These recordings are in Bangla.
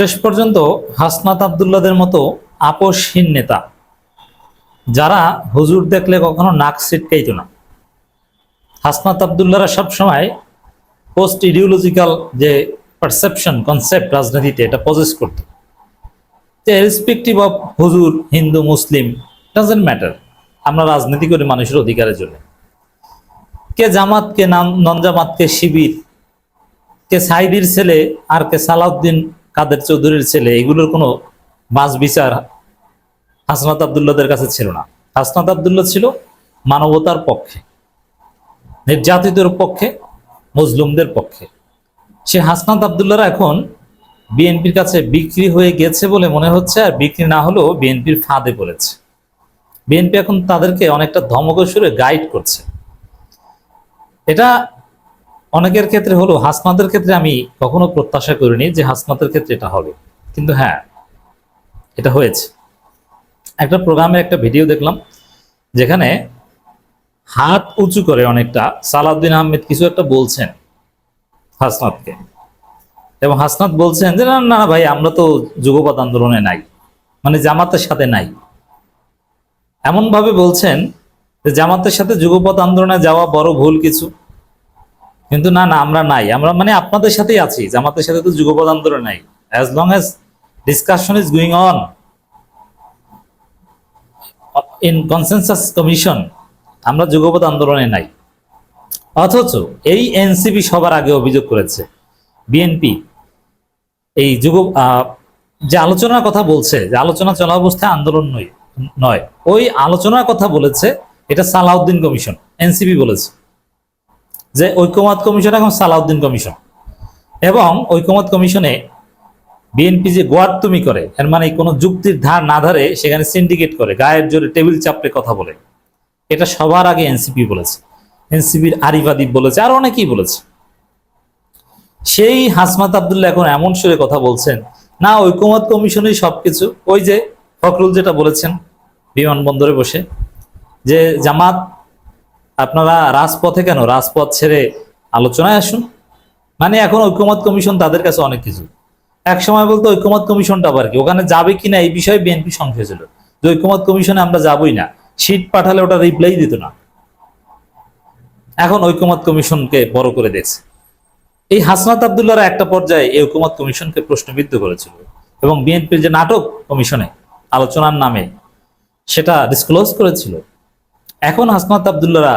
শেষ পর্যন্ত হাসনাত আবদুল্লাদের মতো আপোষহীন নেতা, যারা হুজুর দেখলে কখনো নাক ছিটকাইত না। হাসনাত আবদুল্লারা সবসময় পোস্ট ইডিওলজিক্যাল যে পারসেপশন কনসেপ্ট রাজনীতিতে এটা পজেস করত। যে রেসপেক্টিভ অফ হুজুর, হিন্দু, মুসলিম ডাজেন্ট ম্যাটার আমরা রাজনীতি করি মানুষের অধিকারের জন্য। কে জামাত, কে নন জামাত, কে শিবির, কে সাইদির ছেলে আর কে সালাউদ্দিন কাদের চৌধুরীর ছেলে, এগুলোর কোনো বাস বিচার হাসনাত আবদুল্লাদের কাছে ছিল না। হাসনাত আবদুল্লাহ ছিল মানবতার পক্ষে নির্যাতিতের পক্ষে মজলুমদের পক্ষে। সে হাসনাত আবদুল্লাহরা এখন বিএনপির কাছে বিক্রি হয়ে গেছে বলে মনে হচ্ছে, আর বিক্রি না হলেও বিএনপির ফাঁদে পড়েছে। বিএনপি এখন তাদেরকে অনেকটা ধমক সুরে গাইড করছে। এটা অনেকের ক্ষেত্রে হলো হাসনাতের ক্ষেত্রে আমি কখনো প্রত্যাশা করিনি যে হাসনাতের ক্ষেত্রে এটা হবে। কিন্তু হ্যাঁ এটা হয়েছে। একটা প্রোগ্রামে একটা ভিডিও দেখলাম, যেখানে হাত উঁচু করে অনেকটা সালাউদ্দিন আহমেদ কিছু একটা বলছেন হাসনাতকে এবং হাসনাত বলছেন যে, না না ভাই, আমরা তো যুগপৎ আন্দোলনে নাই মানে জামাতের সাথে নাই। এমন ভাবে বলছেন যে, জামাতের সাথে যুগপৎ আন্দোলনে যাওয়া বড় ভুল কিছু। কিন্তু না না, আমরা নাই। আমরা মানে আপনাদের সাথেই আছি জামাতের সাথে তো যুগপৎ আন্দোলন নাই। As long as discussion is going on in consensus commission আমরা যুগপদ আন্দোলনে নাই। অথচ এই এনসিপি সবার আগে অভিযোগ করেছে বিএনপি এই যুগ যে আলোচনার কথা বলছে, যে আলোচনা চলা অবস্থায় আন্দোলন নয় নয়। ওই আলোচনার কথা বলেছে, এটা সালাউদ্দিন কমিশন এনসিপি বলেছে। যে ঐক্যমত কমিশন এখন সালাউদ্দিন কমিশন। এবং ঐক্যমত কমিশনে বিএনপি যে গোয়ার্তুমি করে, এর মানে কোনো যুক্তির ধার না ধারে সেখানে সিন্ডিকেট করে, গায়ের জোরে টেবিল চাপড়ে কথা বলে। এটা সবার আগে এনসিপি বলেছে। এনসিপির আরিফ আদিব বলেছে, আর অনেকেই বলেছে। সেই হাসমাত আবদুল্লাহ এখন এমন সুরে কথা বলছেন, না, ঐক্যমত কমিশনই সবকিছু। ওই যে ফখরুল যেটা বলেছেন বিমানবন্দরে বসে, যে জামাত আপনারা রাজপথে কেন? রাজপথ ছেড়ে আলোচনায় আসুন। মানে এখন ঐক্যমত কমিশন তাদের কাছে অনেক কিছু। এক সময় বলতো ঐক্যমত কমিশনটা আবার কি? ওখানে যাবে কিনা এই বিষয়ে বিএনপি সংশয় ছিল যে ঐক্যমত কমিশনে আমরা যাবই না। সিট পাঠালে ওটা রিপ্লাই দিত না। এখন ঐক্যমত কমিশনকে বড় করে দেখছে। এই হাসনাত আবদুল্লাহরা একটা পর্যায়ে এই ঐক্যমত কমিশনকে প্রশ্নবিদ্ধ করেছিল এবং বিএনপির যে নাটক কমিশনে আলোচনার নামে সেটা ডিসক্লোজ করেছিল। এখন হাসনাত আবদুল্লাহরা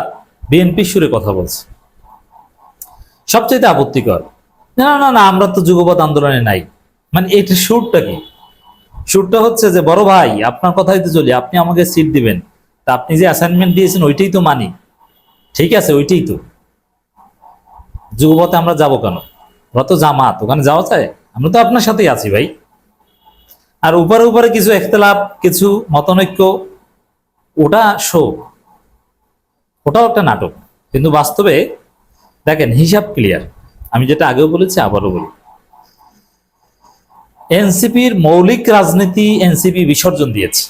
বিএনপি সুরে কথা বলছে। সবচেয়ে আপত্তিকর, না না না, আমরা তো যুগপৎ আন্দোলনে নাই। মানে এটা সুরটা কি? সুরটা হচ্ছে যে, বড় ভাই, আপনার কথাই তো চলি, আপনি আমাকে সিট দিবেন। তা আপনি যে অ্যাসাইনমেন্ট দিয়েছেন, ওইটাই তো মানি। ঠিক আছে, ওইটাই তো। যুগপথে আমরা যাব কেন? ওরা তো জামাত, ওখানে যাওয়া চায় আমরা তো আপনার সাথেই আছি ভাই। আর উপরে উপরে কিছু একতলাপ কিছু মতনৈক্য, ওটা শো ওটাও একটা নাটক। কিন্তু বাস্তবে দেখেন, হিসাব ক্লিয়ার আমি যেটা আগেও বলেছি, আবারও বলি। এনসিপির মৌলিক রাজনীতি এনসিপি বিসর্জন দিয়েছে।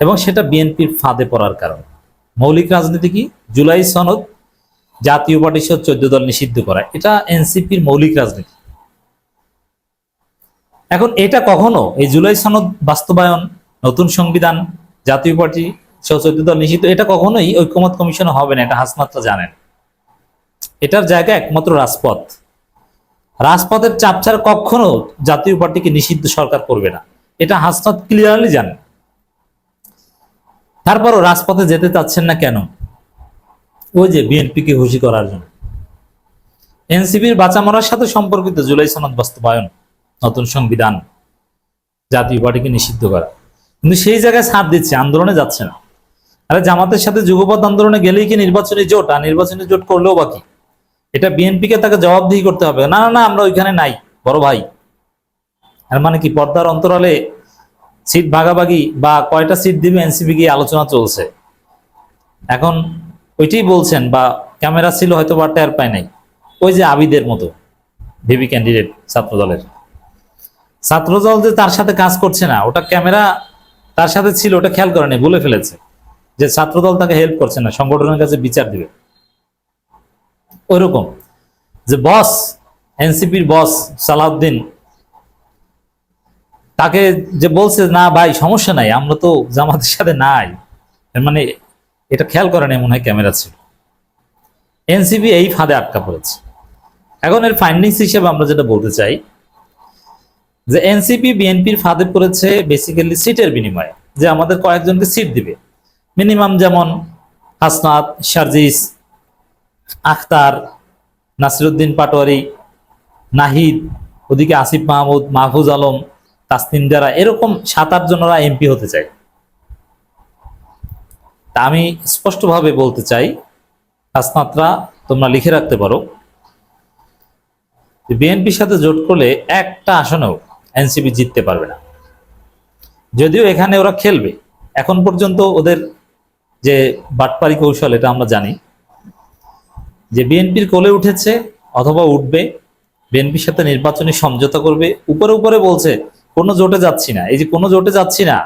এবং সেটা বিএনপির ফাঁদে পড়ার কারণ। মৌলিক রাজনীতি কি? জুলাই সনদ জাতীয় পরিষদ চোদ্দ দল নিষিদ্ধ করা। এটা এনসিপির মৌলিক রাজনীতি। এখন এটা কখনো এই জুলাই সনদ বাস্তবায়ন, নতুন সংবিধান, জাতীয় পার্টি দল নিষিদ্ধ এটা কখনোই ঐক্যমত কমিশনে হবে না, এটা হাসনাতরা জানেন। এটার জায়গা একমাত্র রাজপথ। রাজপথের চাপ ছাড়া কখনো জাতীয় পার্টিকে নিষিদ্ধ সরকার করবে না। এটা হাসনাত ক্লিয়ারলি জানেন। তারপরও রাজপথে যেতে চাচ্ছেন না কেন? ওই যে বিএনপিকে খুশি করার জন্য। এনসিপির বাঁচা মরার সাথে সম্পর্কিত জুলাই সনদ বাস্তবায়ন, নতুন সংবিধান জাতীয় পার্টিকে নিষিদ্ধ করা। কিন্তু সেই জায়গায় ছাড় দিচ্ছে, আন্দোলনে যাচ্ছে না। আরে জামাতের সাথে যুগপথ আন্দোলনে গেলেই কি নির্বাচনী জোট? আর নির্বাচনী জোট করলেও বাকি এটা বিএনপিকে তাকে জবাবদিহি করতে হবে। না না আমরা ওইখানে নাই, বড় ভাই। আর মানে কি, পর্দার অন্তরালে সিট ভাগাভাগি বা কয়টা সিট দিবে এনসিপি গিয়ে আলোচনা চলছে। এখন ওইটাই বলছেন বা ক্যামেরা ছিল, হয়তো বা টের পায় নাই। ওই যে আবিদের মতো ভিবি ক্যান্ডিডেট ছাত্রদলের। ছাত্রদল যে তার সাথে কাজ করছে না, ওটা ক্যামেরা তার সাথে ছিল, ওটা খেয়াল করেনি, বলে ফেলেছে। যে ছাত্রদল তাকে হেল্প করছে না, সংগঠনের কাছে বিচার দিবে। ওইরকম। যে বস এনসিপির বস সালাউদ্দিন, তাকে যে বলছে, না ভাই, সমস্যা নাই, আমরা তো জামাতের সাথে নাই। মানে এটা খেয়াল করে নাই মনে হয় ক্যামেরা ছিল। এনসিপি এই ফাঁদে আটকা পড়েছে। এখন এর ফাইন্ডিংস হিসেবে আমরা যেটা বলতে চাই, যে এনসিপি, বিএনপির ফাঁদে পড়েছে বেসিক্যালি সিটের বিনিময়ে, যে আমাদের কয়েকজনকে সিট দিবে। মিনিমাম যেমন হাসনাত, শারজিস, আখতার, নাসিরুদ্দিন পাটোয়ারি, নাহিদ, ওদিকে আসিফ মাহমুদ, মাহফুজ আলম, তাসনিম যারা, এরকম সাত, আট জনেরা এমপি হতে চায়। তা আমি স্পষ্টভাবে বলতে চাই, হাসনাতরা তোমরা লিখে রাখতে পারো বিএনপির সাথে জোট করলে একটা আসনেও এনসিপি জিততে পারবে না। যদিও এখানে ওরা খেলবে, এখন পর্যন্ত ওদের যে বাটপারি কৌশল, এটা আমরা জানি। যে বিএনপির কোলে উঠেছে অথবা উঠবে, বিএনপির সাথে নির্বাচনী সমঝোতা করবে, উপরে উপরে বলছে, কোনো জোটে যাচ্ছি না। এই যে কোনো জোটে যাচ্ছি না,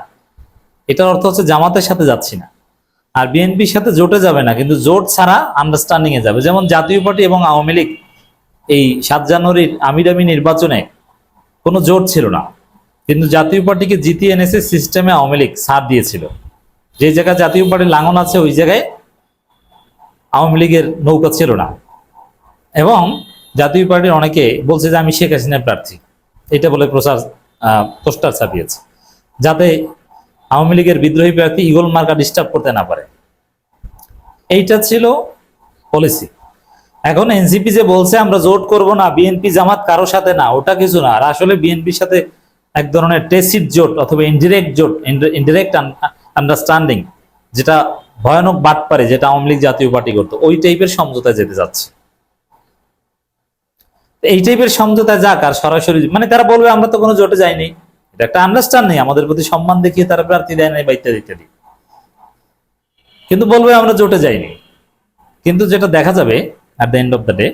এটার অর্থ হচ্ছে জামাতের সাথে যাচ্ছি না। আর বিএনপির সাথে জোটে যাবে না, কিন্তু জোট ছাড়া আন্ডারস্ট্যান্ডিং এ যাবে। যেমন জাতীয় পার্টি এবং আওয়ামী লীগ, এই সাত জানুয়ারির আমিরামি নির্বাচনে কোনো জোট ছিল না। কিন্তু জাতীয় পার্টিকে জিতিয়ে এনেছে সিস্টেমে আওয়ামী লীগ, ছাড় দিয়েছিল। যে জায়গায় জাতীয় পার্টির লাঙ্গন আছে, ওই জায়গায় আওয়ামী লীগের নৌকা ছিল না। এবং জাতীয় পার্টির অনেকে বলছে যে, আমি শেখ হাসিনার প্রার্থী। এটা বলে প্রচার পোস্টার ছাপিয়েছে। যাতে আওয়ামী লীগের বিদ্রোহী প্রার্থী ইগল মার্কা ডিস্টার্ব করতে না পারে। এইটা ছিল পলিসি এখন এনসিপি যে বলছে, আমরা জোট করব না বিএনপি জামাত কারও সাথে না, ওটা কিছু না। আর আসলে বিএনপির সাথে এক ধরনের টেসিড জোট অথবা ইনডিরেক্ট জোট ইনডিরেক্ট আন্ডারস্ট্যান্ডিং যেটা ভয়ানক বাট পারে, যেটা আওয়ামী লীগ জাতীয় পার্টি করতো, ওই টাইপের সমঝোতায় যেতে যাচ্ছে। এই টাইপের সমঝোতায় যাক, আর সরাসরি মানে তারা বলবে, আমরা তো কোনো জোটে যাইনি। এটা একটা আন্ডারস্ট্যান্ডিং আমাদের প্রতি সম্মান দেখিয়ে তারা প্রার্থী দেয় নাই বা ইত্যাদি ইত্যাদি। কিন্তু বলবে, আমরা জোটে যাইনি। কিন্তু যেটা দেখা যাবে at the end of the day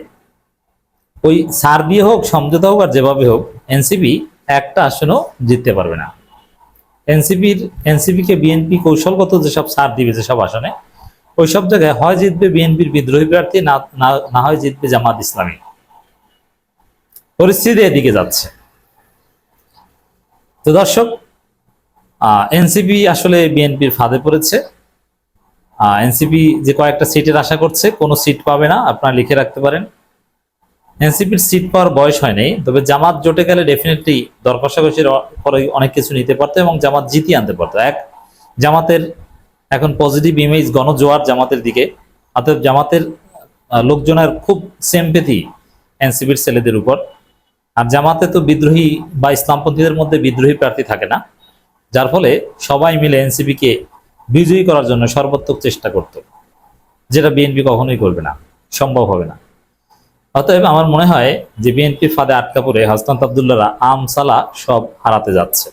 ওই সার দিয়ে হোক, সমঝোতা হোক, আর যেভাবে হোক, এনসিপি একটা আসনও জিততে পারবে না। এনসিপির এনসিপিকে বিএনপি কৌশলগত যেসব সার দিবে, যেসব আসনে ওই সব জায়গায় হয় জিতবে বিএনপির বিদ্রোহী প্রার্থী, না হয় জিতবে জামাত ইসলামী। পরিস্থিতি এদিকে যাচ্ছে। তো দর্শক এনসিপি আসলে বিএনপির ফাঁদে পড়েছে। এনসিপি যে কয়েকটা সিটের আশা করছে, কোনো সিট পাবে না, আপনারা লিখে রাখতে পারেন। এনসিপির সিট পাওয়ার বয়স হয়নি তবে জামাত জোটে গেলে ডেফিনেটলি দর কষাকষির অ- পরে অনেক কিছু নিতে পারতো এবং জামাত জিতিয়ে আনতে পারতো। এক, জামাতের এখন পজিটিভ ইমেজ গণজোয়ার জামাতের দিকে, অতএব জামাতের লোকজনের খুব সেমপেথি এনসিপির ছেলেদের উপর। আর জামাতে তো বিদ্রোহী বা ইসলামপন্থীদের মধ্যে বিদ্রোহী প্রার্থী থাকে না, যার ফলে সবাই মিলে এনসিপিকে বিজয়ী করার জন্য সর্বাত্মক চেষ্টা করত, যেটা বিএনপি কখনোই করবে না, সম্ভব হবে না। অতএব আমার মনে হয় যে বিএনপির ফাঁদে আটকা পড়ে হাসনাত আবদুল্লাহরা আমসালা সব হারাতে যাচ্ছে।